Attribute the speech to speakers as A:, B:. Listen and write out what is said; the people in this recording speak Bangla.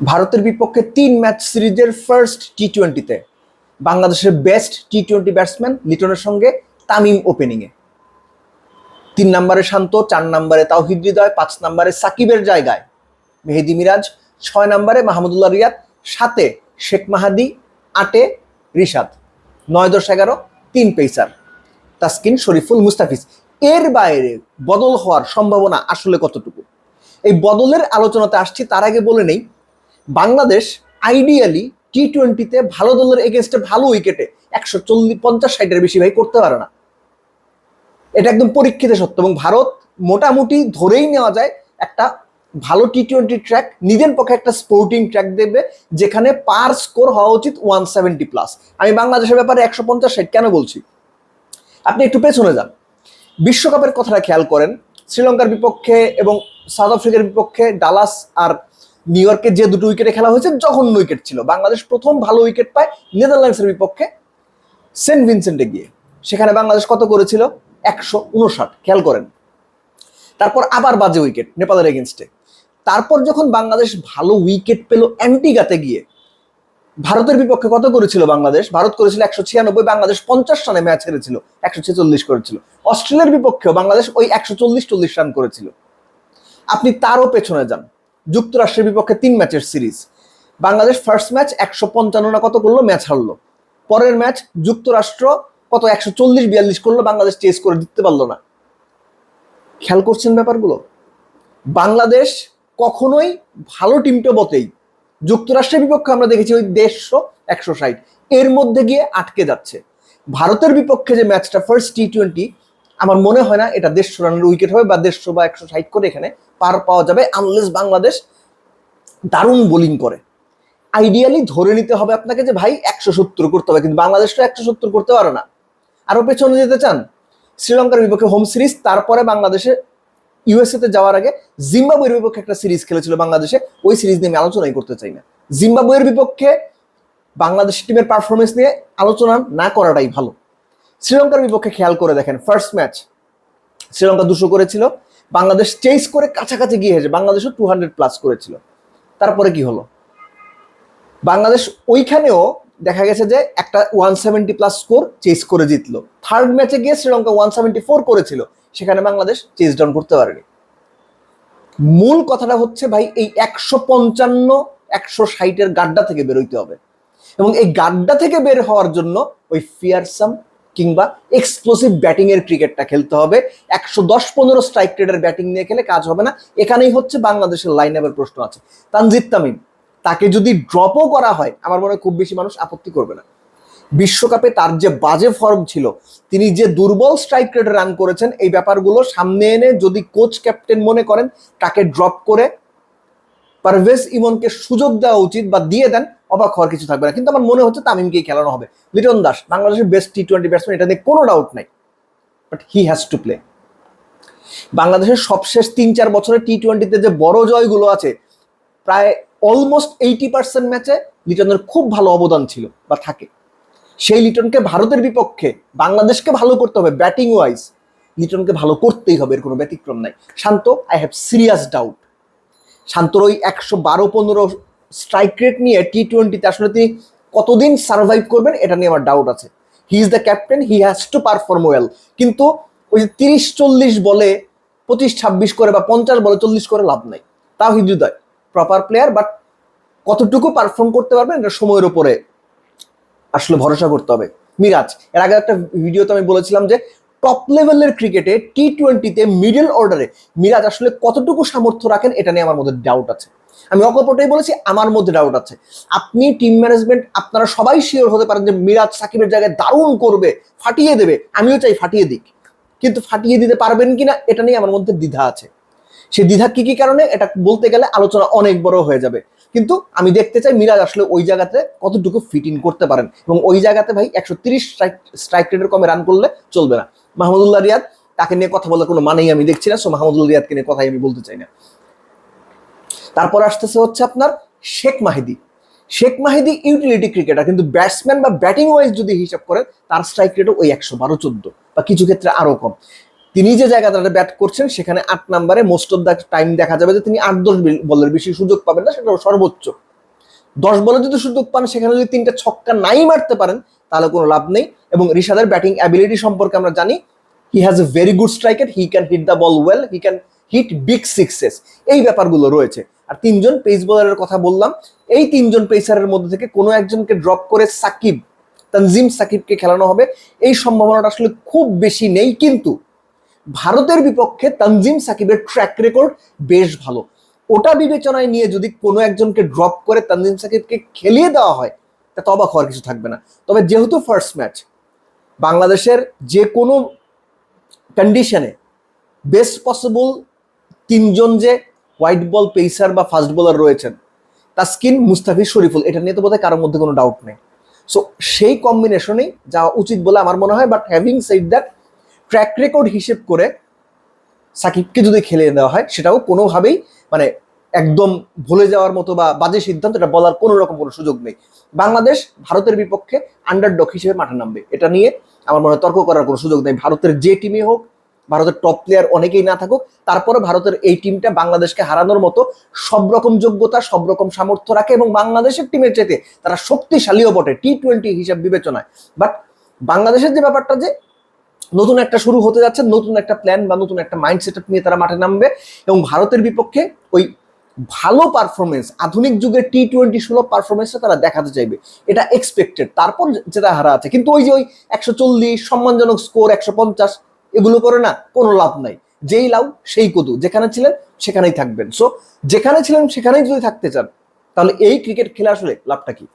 A: ভারতের বিপক্ষে তিন ম্যাচ সিরিজের ফার্স্ট টি টোয়েন্টিতে বাংলাদেশের বেস্ট টি টোয়েন্টি ব্যাটসম্যান লিটনের সঙ্গে তামিম ওপেনিংয়ে তিন নম্বরে শান্ত, চার নম্বরে তাওহিদ হৃদয়, পাঁচ নম্বরে সাকিবের জায়গায় মেহেদি মিরাজ, ছয় নম্বরে মাহমুদুল্লাহ রিয়াদ, সাতে শেখ মাহাদি, আটে রিশাদ, নয় দশ এগারো, তিন পেসার তাসকিন শরীফুল মুস্তাফিজ। এর বাইরে বদল হওয়ার সম্ভাবনা আসলে কতটুকু? এই বদলের আলোচনাতে আসছি, তার আগে বলে নেই বাংলাদেশ আইডিয়ালি টি টোয়েন্টিতে ভালো দলের এগেনস্টে ভালো উইকেটে একশো চল্লিশ পঞ্চাশ ষাটের বেশি ভাই করতে পারে না। এটা একদম পরীক্ষিত সত্য এবং ভারত মোটামুটি ধরেই নেওয়া যায় একটা ভালো টি টোয়েন্টি ট্র্যাক নিজের পক্ষে একটা স্পোর্টিং ট্র্যাক দেবে, যেখানে পার স্কোর হওয়া উচিত ওয়ান সেভেন্টি প্লাস আমি বাংলাদেশের ব্যাপারে একশো পঞ্চাশ ষাট কেন বলছি? আপনি একটু পেছনে যান। বিশ্বকাপের কথাটা খেয়াল করেন। শ্রীলঙ্কার বিপক্ষে এবং সাউথ আফ্রিকার বিপক্ষে ডালাস আর নিউ ইয়র্কে যে দুটো উইকেটে খেলা হয়েছে, জঘন্য উইকেট ছিল। বাংলাদেশ প্রথম ভালো উইকেট পায় নেদারল্যান্ডসের বিপক্ষে সেন্ট ভিনসেন্টে গিয়ে। সেখানে বাংলাদেশ কত করেছিল? একশো উনষাট, খেয়াল করেন। তারপর আবার বাজে উইকেট নেপালের এগেনস্টে তারপর যখন বাংলাদেশ ভালো উইকেট পেল অ্যান্টিগাতে গিয়ে, ভারতের বিপক্ষে কত করেছিল বাংলাদেশ? ভারত করেছিল একশো ছিয়ানব্বই, বাংলাদেশ পঞ্চাশ রানে ম্যাচ হেরেছিল, একশো ছেচল্লিশ করেছিল। অস্ট্রেলিয়ার বিপক্ষেও বাংলাদেশ ওই একশো চল্লিশ চল্লিশ রান করেছিল। আপনি তারও পেছনে যান। যুক্তরাষ্ট্রের বিপক্ষে তিন ম্যাচের সিরিজ। বাংলাদেশ ফার্স্ট ম্যাচ একশো পঞ্চান্ন না কত করল, ম্যাচ হারলো। পরের ম্যাচ যুক্তরাষ্ট্র কত, একশো চল্লিশ বিয়াল্লিশ করল, বাংলাদেশ চেস করে দিতে পারল না। খেয়াল করছেন ব্যাপারগুলো? বাংলাদেশ কখনোই ভালো টিমটা বটেই যুক্তরাষ্ট্রের বিপক্ষে আমরা দেখেছি ওই দেড়শো, একশো ষাট। এর মধ্যে গিয়ে আটকে যাচ্ছে। ভারতের বিপক্ষে যে ম্যাচটা ফার্স্ট টি টোয়েন্টি আমার মনে হয় না এটা দেড়শো রানের উইকেট হবে বা দেড়শো বা একশো ষাট করে এখানে পার পাওয়া যাবে আনলেস বাংলাদেশ দারুণ বোলিং করে। আইডিয়ালি ধরে নিতে হবে আপনাকে যে, ভাই, একশো সত্তর করতে হবে, কিন্তু বাংলাদেশ তো একশো সত্তর করতে পারে না। আরও পেছনে যেতে চান? শ্রীলঙ্কার বিপক্ষে হোম সিরিজ তারপরে বাংলাদেশে ইউএসএতে যাওয়ার আগে জিম্বাবুয়ের বিপক্ষে একটা সিরিজ খেলেছিল বাংলাদেশে, ওই সিরিজ নিয়ে আমি আলোচনাই করতে চাই না। জিম্বাবুয়ের বিপক্ষে বাংলাদেশ টিমের পারফরমেন্স নিয়ে আলোচনা না করাটাই ভালো। শ্রীলঙ্কার বিপক্ষে খেয়াল করে দেখেন ফার্স্ট ম্যাচ শ্রীলঙ্কা দুশো করেছিল, বাংলাদেশ চেস করে কাছাকাছি গিয়ে হয়েছে বাংলাদেশও টু হান্ড্রেড প্লাস করেছিল। তারপরে কি হলো? বাংলাদেশ ওইখানেও দেখা গেছে যে একটা one seventy plus score chase করে জিতলো। থার্ড ম্যাচে গিয়ে শ্রীলঙ্কা ওয়ান সেভেন্টি ফোর করেছিল, সেখানে বাংলাদেশ চেস ডাউন করতে পারেনি। মূল কথাটা হচ্ছে ভাই, এই একশো পঞ্চান্ন, একশো ষাটের গাড্ডা থেকে বেরোইতে হবে। এবং এই গাড্ডা থেকে বের হওয়ার জন্য ওই ফিয়ারসাম কিংবা এক্সপ্লোসিভ ব্যাটিং এর ক্রিকেটটা খেলতে হবে। একশো দশ পনেরো স্ট্রাইক রেটের ব্যাটিং নিয়ে খেলে কাজ হবে না। এখানেই হচ্ছে বাংলাদেশের লাইন আপের প্রশ্ন আছে। তানজিদ তামিম, তাকে যদি ড্রপও করা হয়, আমার মনে হয় খুব বেশি মানুষ আপত্তি করবে না। বিশ্বকাপে তার যে বাজে ফর্ম ছিল, তিনি যে দুর্বল স্ট্রাইক রেটে রান করেছেন, এই ব্যাপারগুলো সামনে এনে যদি কোচ ক্যাপ্টেন মনে করেন, তাকে ড্রপ করে পারভেজ ইমনকে সুযোগ দেওয়া উচিত বা দিয়ে দেন, অবাক হওয়ার কিছু থাকবে না। কিন্তু আমার মনে হচ্ছে তামিমকেই খেলানো হবে। লিটন দাস, বাংলাদেশের বেস্ট টি টোয়েন্টি ব্যাটসম্যান এটা নিয়ে কোনো ডাউট নাই। But he has to play বাংলাদেশের সবশেষ তিন চার বছরের টি টোয়েন্টিতে যে বড় জয়গুলো আছে, প্রায় অলমোস্ট এইটি পার্সেন্ট ম্যাচে লিটনের খুব ভালো অবদান ছিল বা থাকে। সেই লিটনকে ভারতের বিপক্ষে বাংলাদেশকে ভালো করতে হবে ব্যাটিং ওয়াইজ লিটনকে ভালো করতেই হবে, এর কোনো ব্যতিক্রম নাই। Shanto I have serious doubt শান্তর ওই একশো বারো পনেরো স্ট্রাইক রেট নিয়ে টি টোয়েন্টিতে আসলে তিনি কতদিন সার্ভাইভ করবেন এটা নিয়ে আমার ডাউট আছে। He is the captain he has to perform well কিন্তু ওই যে তিরিশ চল্লিশ বলে পঁচিশ ছাব্বিশ করে বা পঞ্চাশ বলে চল্লিশ করে লাভ নাই। তাও হৃদয় প্রপার প্লেয়ার বাট কতটুকু পারফর্ম করতে পারবেন এটা সময়ের উপরে আসলে ভরসা করতে হবে। মিরাজ, এর আগে একটা ভিডিওতে আমি বলেছিলাম যে টপ লেভেলের ক্রিকেটে টি টোয়েন্টিতে মিডল অর্ডারে মিরাজ আসলে কতটুকু সামর্থ্য রাখেন, এটা নিয়ে আমার মধ্যে ডাউট আছে। আমি অকপটেই বলেছি, আমার মধ্যে ডাউট আছে। আপনি টিম ম্যানেজমেন্ট আপনারা সবাই শিওর হতে পারেন যে মিরাজ সাকিবের জায়গায় দারুণ করবে, ফাটিয়ে দেবে। আমিও চাই ফাটিয়ে দিক। কিন্তু ফাটিয়ে দিতে পারবেন কিনা, এটা নিয়ে আমার মধ্যে দ্বিধা আছে। সে দ্বিধা কি কি কারণে? এটা বলতে গেলে আলোচনা অনেক বড় হয়ে যাবে। কিন্তু আমি দেখতে চাই মিরাজ আসলে ওই জায়গাতে কতটুকু ফিট ইন করতে পারেন। এবং ওই জায়গাতে ভাই একশো তিরিশ স্ট্রাইক স্ট্রাইক রেটের কমে রান করলে চলবে না। মাহমুদুল্লাহ রিয়াদ, তাকে নিয়ে কথা বলার কোনো মানেই আমি দেখছি না সো মাহমুদুল্লাহ রিয়াদকে নিয়ে কথাই আমি বলতে চাই না। তারপর আসতেছে হচ্ছে আপনার শেখ মাহিদি। শেখ মাহিদি ইউটিলিটি ক্রিকেটার কিন্তু ব্যাটসম্যান বা ব্যাটিং ওয়াইজ যদি হিসাব করেন, তার স্ট্রাইক রেটও ওই একশো বারো, চোদ্দ, বা কিছু ক্ষেত্রে আরও কম। তিনি যে জায়গাটাতে ব্যাট করছেন, সেখানে আট নাম্বারে মোস্ট অফ দ্য টাইম দেখা যাবে যে তিনি আট, দশ বলের বেশি সুযোগ পাবেন না সেটা সর্বোচ্চ। দশ বলে যদি সুযোগ পান, সেখানে যদি তিনটা ছক্কা নাই মারতে পারেন তাহলে কোনো লাভ নেই। এবং রিশাদের ব্যাটিং অ্যাবিলিটি সম্পর্কে আমরা জানি he has a very good striker he can hit the ball well he can hit big sixes এই ব্যাপারগুলো রয়েছে। আর তিনজন পেস বোলারের কথা বললাম, এই তিনজন পেসারের মধ্যে থেকে কোনো একজনকে ড্রপ করে সাকিব, তানজিম সাকিবকে খেলানো হবে। এই সম্ভাবনাটা আসলে খুব বেশি নেই, কিন্তু ভারতের বিপক্ষে তানজিম সাকিবের ট্র্যাক রেকর্ড বেশ ভালো। ওটা বিবেচনায় নিয়ে যদি কোনো একজনকে ড্রপ করে তানজিম সাকিবকে খেলিয়ে দেওয়া হয় তা তো অবাক হওয়ার কিছু থাকবে না। তবে যেহেতু ফার্স্ট ম্যাচ বাংলাদেশের যে কোনো কন্ডিশনে বেস্ট পসিবল তিনজন যে হোয়াইট বল পেসার বা ফাস্ট বোলার রয়েছেন তাস্কিন মুস্তাফিজ শরীফুল, এটা নিয়ে তো বোধহয় কারোর মধ্যে কোনো ডাউট নেই। সো সেই কম্বিনেশনেই যাওয়া উচিত বলে আমার মনে হয় but having said that track record হিসেব করে সাকিবকে যদি খেলে দেওয়া হয়, সেটাও কোনোভাবেই মানে একদম ভুলে যাওয়ার মতো বা বাজে সিদ্ধান্ত, এটা বলার কোনো রকম কোনো সুযোগ নেই। বাংলাদেশ ভারতের বিপক্ষে আন্ডারডগ হিসেবে মাঠে নামবে। এটা নিয়ে আমার মনে তর্ক করার কোনো সুযোগ নেই। ভারতের যে টিমে হোক, ভারতের টপ প্লেয়ার অনেকেই না থাকুক তারপরে ভারতের এই টিমটা বাংলাদেশকে হারানোর মতো সব রকম যোগ্যতা, সব রকম সামর্থ্য রাখে এবং বাংলাদেশের টিমের চাইতে তারা শক্তিশালীও বটে টি টোয়েন্টি হিসাব বিবেচনায়। বাট বাংলাদেশের যে ব্যাপারটা যে নতুন একটা শুরু হতে যাচ্ছে, নতুন একটা প্ল্যান বা নতুন একটা মাইন্ড সেট নিয়ে তারা মাঠে নামবে এবং ভারতের বিপক্ষে ওই ভালো পারফরমেন্স আধুনিক যুগের টি টোয়েন্টি ষোলো পারফরমেন্সটা তারা দেখাতে চাইবে। এটা এক্সপেক্টেড তারপর যেটা হারা আছে। কিন্তু ওই যে ওই একশো চল্লিশ, সম্মানজনক স্কোর একশো পঞ্চাশ, এগুলো করে না, কোনো লাভ নাই। যেই লাউ সেই কদু। যেখানে ছিলেন, সেখানেই থাকবেন। সো যেখানে ছিলেন, সেখানেই যদি থাকতে চান, তাহলে এই ক্রিকেট খেলে আসলে লাভটা কি?